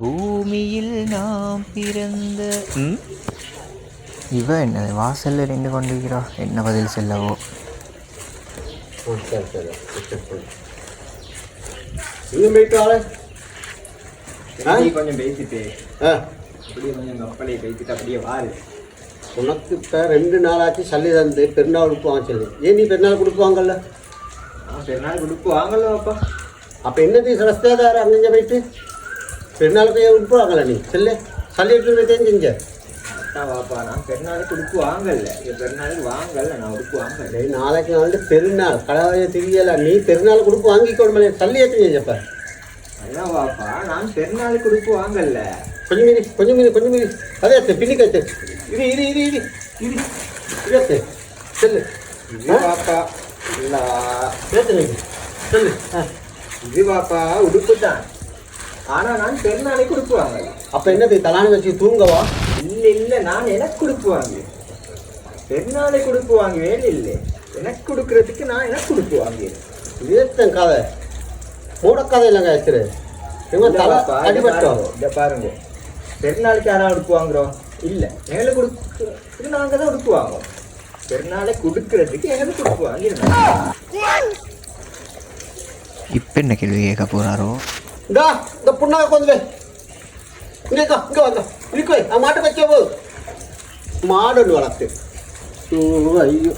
பூமியில் நாம் பிறந்த? இவ என்ன வாசல்ல நின்று கொண்டிருக்கிறா. என்ன பதில் செல்லவோ? கொஞ்சம் பேசிட்டு. அப்படியே கொஞ்சம் கப்பலை பேசிட்டு அப்படியே வாரு. உனக்கு இப்போ ரெண்டு நாளாச்சு சல்லி தந்து பெருநாள் கொடுப்பாங்க சொல்லி. ஏன் நீ பெருநாள் கொடுப்பாங்கல்ல? பெருநாள் கொடுப்பு வாங்கல அப்பா. அப்போ என்னது சரஸ்தேதார் அங்கே போயிட்டு? பெருநாளுக்கு ஏன் கொடுப்பாங்கல்ல நீ? செல்லு. சல்லி போய் செஞ்ச அதான் வாப்பா நான் பெருநாள் கொடுப்பு வாங்கல இந்த பெருநாளுக்கு வாங்கல நான் உடுப்பு வாங்கல நாளைக்கு வந்து பெருநாள் கடவுளைய தெரியல நீ பெருநாள் கொடுப்பு வாங்கிக்கோடுமே சல்லி எடுத்து செஞ்சப்ப அதான் வாப்பா நான் பெருநாள் கொடுப்பு வாங்கல கொஞ்சம் மீறி கொஞ்சம் மீறி கொஞ்சம் மீறி. அதே அத்தை பின்னிக்கு இரு இரு இரு இரு இரு இரு அத்தை. செல்லு. இது வாப்பா இல்ல. செல்லு. ஆ. இது வாப்பா உடுப்பு தான் ஆனா நான் பெருநாளைக்கு கொடுப்பு வாங்கல. அப்போ என்னது தலானி வச்சு தூங்கவா? இல்ல இல்ல நான் எனக்கு கொடுப்பு வாங்குவேன் பெருநாளை கொடுப்பு வாங்குவேன் இல்லை. எனக்கு கொடுக்கறதுக்கு நான் எனக்கு கொடுப்பு வாங்குவேன் இதத்தன் கதை. மூடக்கதை இல்லைங்க ஆச்சு இவன் தலை அடிபட்டோம் இத பாருங்க பெருநாளைக்கு யாரா உடுப்பு வாங்குறோம்? இல்ல. எங்களுக்கு கொடுக்கு நாங்க தான் வாங்குவோம் பெருநாளை கொடுக்கறதுக்கு எங்களுக்கு உடுப்பு வாங்கிருந்தோம் இப்போ என்ன கேள்வி கேட்க போறாரோ? இந்தா இந்த புண்ணாக கொஞ்சம் இங்கே இங்கே வந்தோம் இருக்கு நான் மாட்டை வச்ச போ மாடு ஒன்று வளர்த்து ஓ ஐயோ